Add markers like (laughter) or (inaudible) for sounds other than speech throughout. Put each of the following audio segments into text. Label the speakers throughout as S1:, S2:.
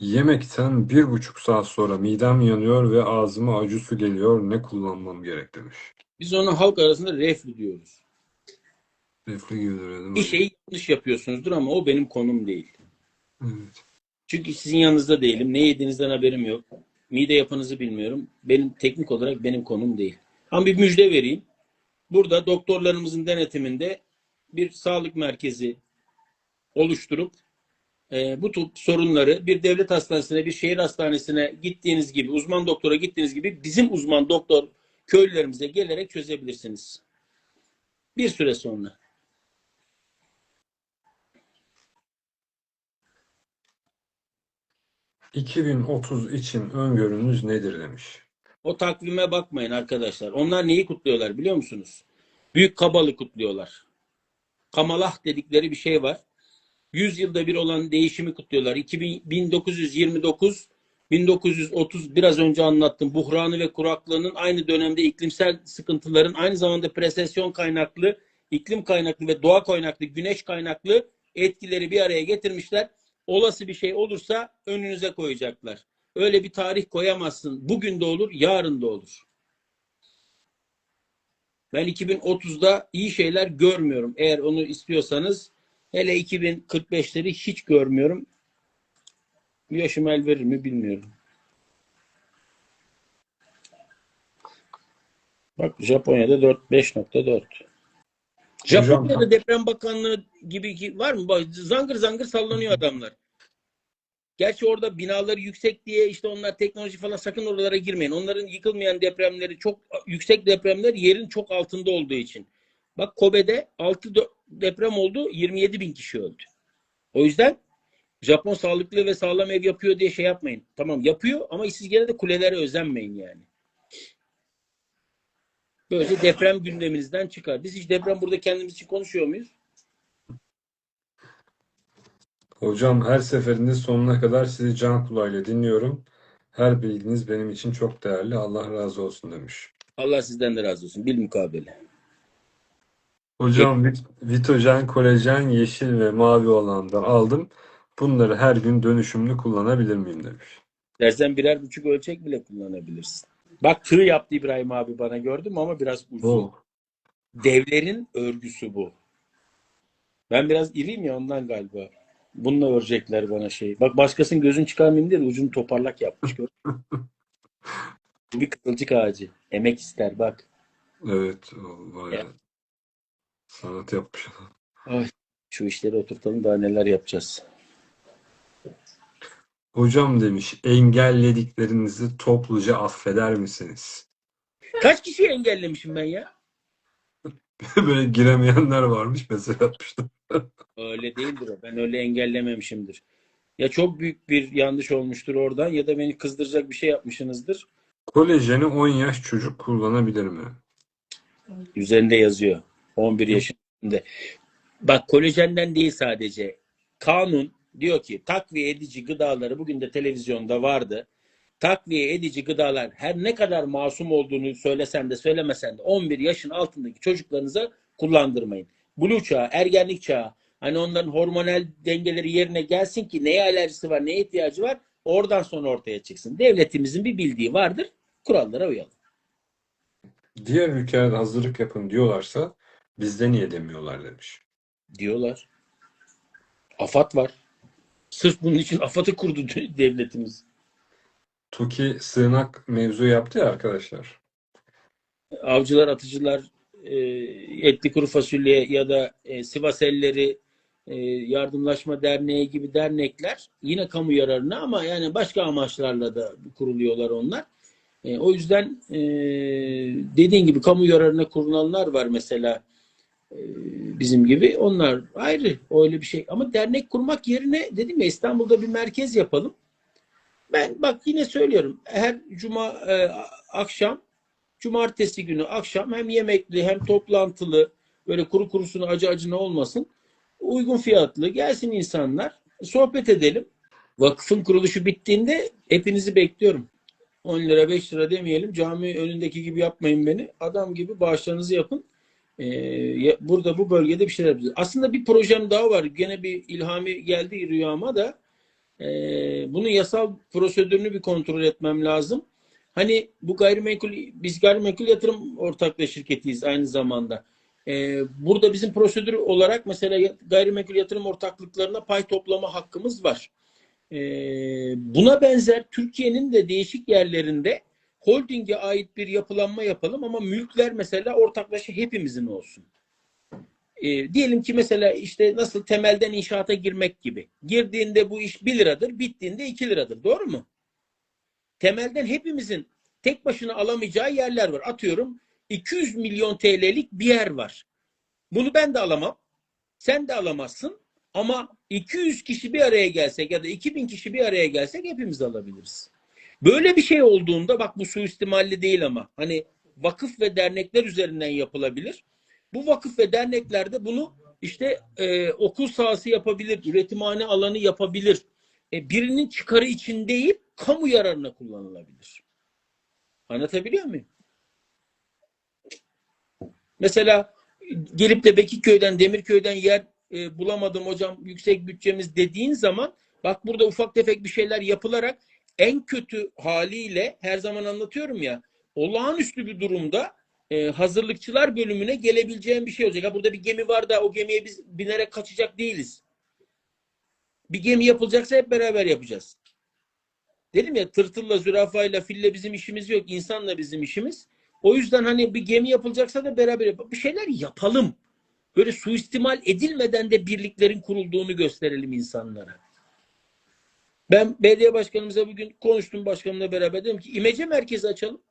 S1: Yemekten bir buçuk saat sonra midem yanıyor ve ağzıma acı su geliyor. Ne kullanmam gerek demiş.
S2: Biz ona halk arasında reflü diyoruz.
S1: Reflü gibidir değil mi?
S2: Bir şeyi yanlış yapıyorsunuzdur ama o benim konum değil.
S1: Evet.
S2: Çünkü sizin yanınızda değilim. Ne yediğinizden haberim yok. Mide yapınızı bilmiyorum. Benim teknik olarak benim konum değil. Ama bir müjde vereyim. Burada doktorlarımızın denetiminde bir sağlık merkezi oluşturup e, bu sorunları bir devlet hastanesine, bir şehir hastanesine gittiğiniz gibi, uzman doktora gittiğiniz gibi bizim uzman doktor köylülerimize gelerek çözebilirsiniz. Bir süre sonra.
S1: ...2030 için öngörünüz nedir demiş.
S2: O takvime bakmayın arkadaşlar. Onlar neyi kutluyorlar biliyor musunuz? Büyük kabalı kutluyorlar. Kamalah dedikleri bir şey var. 100 yılda bir olan değişimi kutluyorlar. 2000, 1929 1930 biraz önce anlattım. Buhranı ve kuraklığının aynı dönemde iklimsel sıkıntıların aynı zamanda presesyon kaynaklı, iklim kaynaklı ve doğa kaynaklı, güneş kaynaklı etkileri bir araya getirmişler. Olası bir şey olursa önünüze koyacaklar. Öyle bir tarih koyamazsın. Bugün de olur, yarın da olur. Ben 2030'da iyi şeyler görmüyorum. Eğer onu istiyorsanız hele 2045'leri hiç görmüyorum. Yaşım el verir mi bilmiyorum. Bak Japonya'da 4 5.4. Japonya'da deprem bakanlığı gibi ki- var mı? Bak, zangır zangır sallanıyor adamlar. Gerçi orada binaları yüksek diye işte onlar teknoloji falan sakın oralara girmeyin. Onların yıkılmayan depremleri çok yüksek depremler yerin çok altında olduğu için. Bak Kobe'de 6 dö- deprem oldu 27 bin kişi öldü. O yüzden Japon sağlıklı ve sağlam ev yapıyor diye şey yapmayın. Tamam yapıyor ama siz gene de kulelere özenmeyin yani. Böylece deprem gündeminizden çıkar. Biz hiç deprem burada kendimiz için konuşuyor muyuz?
S1: Hocam her seferinde sonuna kadar sizi can kulağıyla dinliyorum. Her bilginiz benim için çok değerli. Allah razı olsun demiş.
S2: Allah sizden de razı olsun. Bil mukabele.
S1: Hocam vit- vitojen, kolajen, yeşil ve mavi olandan aldım. Bunları her gün dönüşümlü kullanabilir miyim demiş.
S2: Dersen birer buçuk ölçek bile kullanabilirsin. Bak tığ yaptı İbrahim abi bana gördüm ama biraz uzun.
S1: Oh.
S2: Devlerin örgüsü bu. Ben biraz iriyim ya ondan galiba. Bununla örecekler bana şey. Bak başkasının gözünü çıkarmayayım diye ucunu toparlak yapmış. Gör. (laughs) Bu bir kızılcık ağacı. Emek ister bak.
S1: Evet, o bayağı
S2: Ya.
S1: Sanat yapmış.
S2: Şu işleri oturtalım daha neler yapacağız.
S1: Hocam demiş, engellediklerinizi topluca affeder misiniz?
S2: Kaç kişiyi engellemişim ben ya? (laughs)
S1: Böyle giremeyenler varmış mesaj atmıştım.
S2: Öyle değildir o. Ben öyle engellememişimdir. Ya çok büyük bir yanlış olmuştur oradan ya da beni kızdıracak bir şey yapmışsınızdır.
S1: Kolajeni 10 yaş çocuk kullanabilir mi?
S2: Üzerinde yazıyor. 11 yaşında. Bak kolajenden değil sadece. Kanun diyor ki takviye edici gıdaları bugün de televizyonda vardı. Takviye edici gıdalar her ne kadar masum olduğunu söylesen de söylemesen de 11 yaşın altındaki çocuklarınıza kullandırmayın. Blue çağı, ergenlik çağı hani onların hormonal dengeleri yerine gelsin ki neye alerjisi var, neye ihtiyacı var oradan sonra ortaya çıksın. Devletimizin bir bildiği vardır. Kurallara uyalım.
S1: Diğer ülkelerde hazırlık yapın diyorlarsa bizde niye demiyorlar demiş.
S2: diyorlar. AFAD var. Sırf bunun için AFAD'ı kurdu devletimiz.
S1: TOKİ sığınak mevzu yaptı ya arkadaşlar.
S2: Avcılar, atıcılar, e, etli kuru fasulye ya da e, Sivas Elleri e, Yardımlaşma Derneği gibi dernekler yine kamu yararına ama yani başka amaçlarla da kuruluyorlar onlar. E, o yüzden e, dediğin gibi kamu yararına kurulanlar var mesela bizim gibi. Onlar ayrı öyle bir şey. Ama dernek kurmak yerine dedim ya İstanbul'da bir merkez yapalım. Ben bak yine söylüyorum. Her cuma e, akşam cumartesi günü akşam hem yemekli hem toplantılı böyle kuru kurusuna acı acına olmasın. Uygun fiyatlı gelsin insanlar sohbet edelim. Vakfın kuruluşu bittiğinde hepinizi bekliyorum. 10 lira 5 lira demeyelim cami önündeki gibi yapmayın beni. Adam gibi bağışlarınızı yapın. Ee, burada bu bölgede bir şeyler yapacağız. Aslında bir projem daha var. Gene bir ilhami geldi rüyama da. Ee, bunun yasal prosedürünü bir kontrol etmem lazım. Hani bu gayrimenkul, biz gayrimenkul yatırım ortaklığı şirketiyiz aynı zamanda. Ee, burada bizim prosedür olarak mesela gayrimenkul yatırım ortaklıklarına pay toplama hakkımız var. Ee, buna benzer Türkiye'nin de değişik yerlerinde holdinge ait bir yapılanma yapalım ama mülkler mesela ortaklaşa hepimizin olsun. E, diyelim ki mesela işte nasıl temelden inşaata girmek gibi. Girdiğinde bu iş 1 liradır, bittiğinde 2 liradır. Doğru mu? Temelden hepimizin tek başına alamayacağı yerler var. Atıyorum 200 milyon TL'lik bir yer var. Bunu ben de alamam. Sen de alamazsın. Ama 200 kişi bir araya gelsek ya da 2000 kişi bir araya gelsek hepimiz alabiliriz. Böyle bir şey olduğunda bak bu suistimalli değil ama hani vakıf ve dernekler üzerinden yapılabilir. Bu vakıf ve derneklerde bunu işte e, okul sahası yapabilir, üretimhane alanı yapabilir. E, birinin çıkarı için değil, kamu yararına kullanılabilir. Anlatabiliyor muyum? Mesela gelip de Bekikköy'den, Demirköy'den yer e, bulamadım hocam yüksek bütçemiz dediğin zaman bak burada ufak tefek bir şeyler yapılarak en kötü haliyle her zaman anlatıyorum ya olağanüstü bir durumda e, hazırlıkçılar bölümüne gelebileceğim bir şey olacak. Ha, burada bir gemi var da o gemiye biz binerek kaçacak değiliz. Bir gemi yapılacaksa hep beraber yapacağız. Dedim ya tırtılla, zürafayla, fille bizim işimiz yok. insanla bizim işimiz. O yüzden hani bir gemi yapılacaksa da beraber yapalım. Bir şeyler yapalım. Böyle suistimal edilmeden de birliklerin kurulduğunu gösterelim insanlara. Ben belediye başkanımıza bugün konuştum başkanımla beraber dedim ki imece merkezi açalım.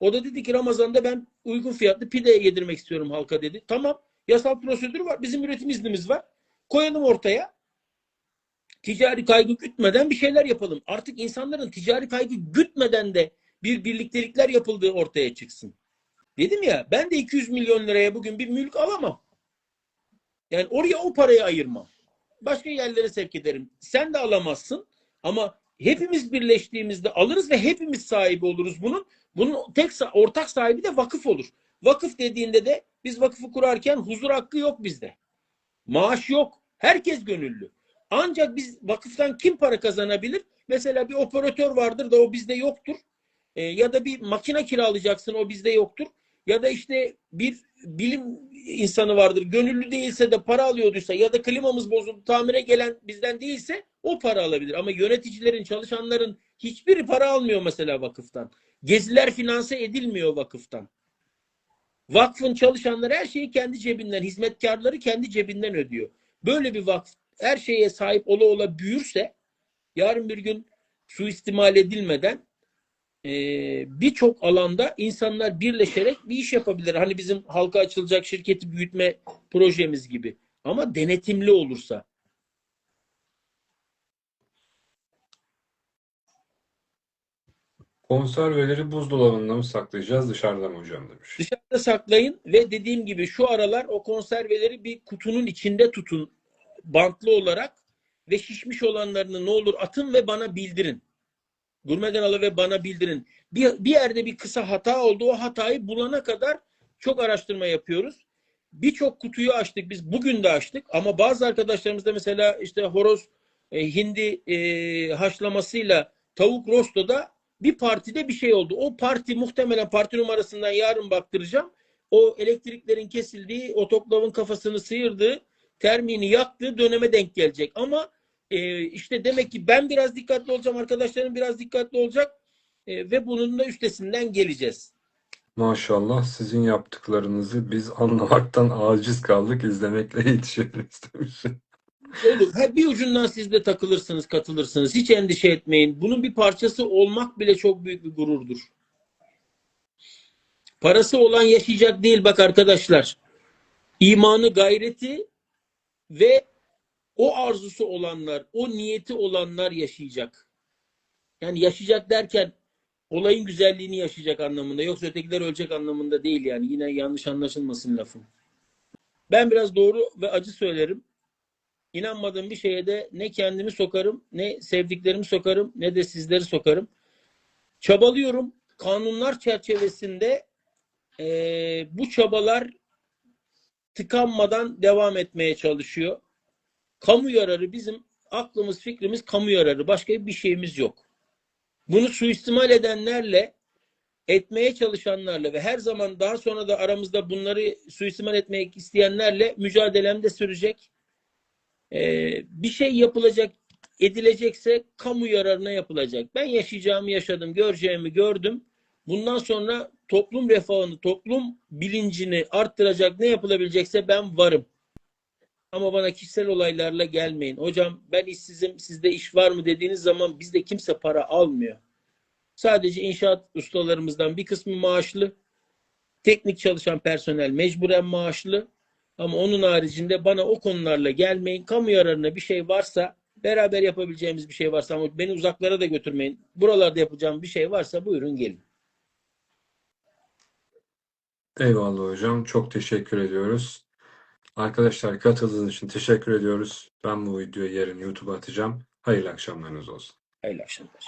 S2: O da dedi ki Ramazan'da ben uygun fiyatlı pide yedirmek istiyorum halka dedi. Tamam yasal prosedür var. Bizim üretim iznimiz var. Koyalım ortaya. Ticari kaygı gütmeden bir şeyler yapalım. Artık insanların ticari kaygı gütmeden de bir birliktelikler yapıldığı ortaya çıksın. Dedim ya ben de 200 milyon liraya bugün bir mülk alamam. Yani oraya o parayı ayırmam. Başka yerlere sevk ederim. Sen de alamazsın ama hepimiz birleştiğimizde alırız ve hepimiz sahibi oluruz bunun. Bunun tek ortak sahibi de vakıf olur. Vakıf dediğinde de biz vakıfı kurarken huzur hakkı yok bizde. Maaş yok. Herkes gönüllü. Ancak biz vakıftan kim para kazanabilir? Mesela bir operatör vardır da o bizde yoktur. E, ya da bir makine kiralayacaksın o bizde yoktur. Ya da işte bir bilim insanı vardır. Gönüllü değilse de para alıyorduysa ya da klimamız bozuldu tamire gelen bizden değilse o para alabilir. Ama yöneticilerin, çalışanların hiçbiri para almıyor mesela vakıftan. Geziler finanse edilmiyor vakıftan. Vakfın çalışanları her şeyi kendi cebinden, hizmetkarları kendi cebinden ödüyor. Böyle bir vakf her şeye sahip ola ola büyürse yarın bir gün suistimal edilmeden e, birçok alanda insanlar birleşerek bir iş yapabilir. Hani bizim halka açılacak şirketi büyütme projemiz gibi. Ama denetimli olursa.
S1: Konserveleri buzdolabında mı saklayacağız dışarıda mı hocam demiş.
S2: Dışarıda saklayın ve dediğim gibi şu aralar o konserveleri bir kutunun içinde tutun bantlı olarak ve şişmiş olanlarını ne olur atın ve bana bildirin. Gurme alı ve bana bildirin. Bir, bir yerde bir kısa hata oldu. O hatayı bulana kadar çok araştırma yapıyoruz. Birçok kutuyu açtık. Biz bugün de açtık. Ama bazı arkadaşlarımız da mesela işte horoz e, hindi e, haşlamasıyla tavuk rostoda bir partide bir şey oldu. O parti muhtemelen parti numarasından yarın baktıracağım. O elektriklerin kesildiği, otoklavın kafasını sıyırdığı, termini yaktığı döneme denk gelecek. Ama e, işte demek ki ben biraz dikkatli olacağım, arkadaşlarım biraz dikkatli olacak e, ve bunun da üstesinden geleceğiz.
S1: Maşallah sizin yaptıklarınızı biz anlamaktan aciz kaldık, izlemekle (laughs) yetişiriz demiş.
S2: Olur. Ha, bir ucundan siz de takılırsınız, katılırsınız. Hiç endişe etmeyin. Bunun bir parçası olmak bile çok büyük bir gururdur. Parası olan yaşayacak değil bak arkadaşlar. İmanı, gayreti ve o arzusu olanlar, o niyeti olanlar yaşayacak. Yani yaşayacak derken olayın güzelliğini yaşayacak anlamında. Yoksa ötekiler ölecek anlamında değil yani. Yine yanlış anlaşılmasın lafım. Ben biraz doğru ve acı söylerim. İnanmadığım bir şeye de ne kendimi sokarım, ne sevdiklerimi sokarım, ne de sizleri sokarım. Çabalıyorum. Kanunlar çerçevesinde e, bu çabalar tıkanmadan devam etmeye çalışıyor. Kamu yararı bizim aklımız fikrimiz kamu yararı. Başka bir şeyimiz yok. Bunu suistimal edenlerle etmeye çalışanlarla ve her zaman daha sonra da aramızda bunları suistimal etmek isteyenlerle mücadelem de sürecek. Ee, bir şey yapılacak, edilecekse kamu yararına yapılacak. Ben yaşayacağımı yaşadım, göreceğimi gördüm. Bundan sonra toplum refahını, toplum bilincini arttıracak ne yapılabilecekse ben varım. Ama bana kişisel olaylarla gelmeyin. Hocam ben işsizim, sizde iş var mı dediğiniz zaman bizde kimse para almıyor. Sadece inşaat ustalarımızdan bir kısmı maaşlı. Teknik çalışan personel mecburen maaşlı. Ama onun haricinde bana o konularla gelmeyin. Kamu yararına bir şey varsa, beraber yapabileceğimiz bir şey varsa ama beni uzaklara da götürmeyin. Buralarda yapacağım bir şey varsa buyurun gelin.
S1: Eyvallah hocam. Çok teşekkür ediyoruz. Arkadaşlar katıldığınız için teşekkür ediyoruz. Ben bu videoyu yarın YouTube'a atacağım. Hayırlı akşamlarınız olsun.
S2: Hayırlı akşamlar.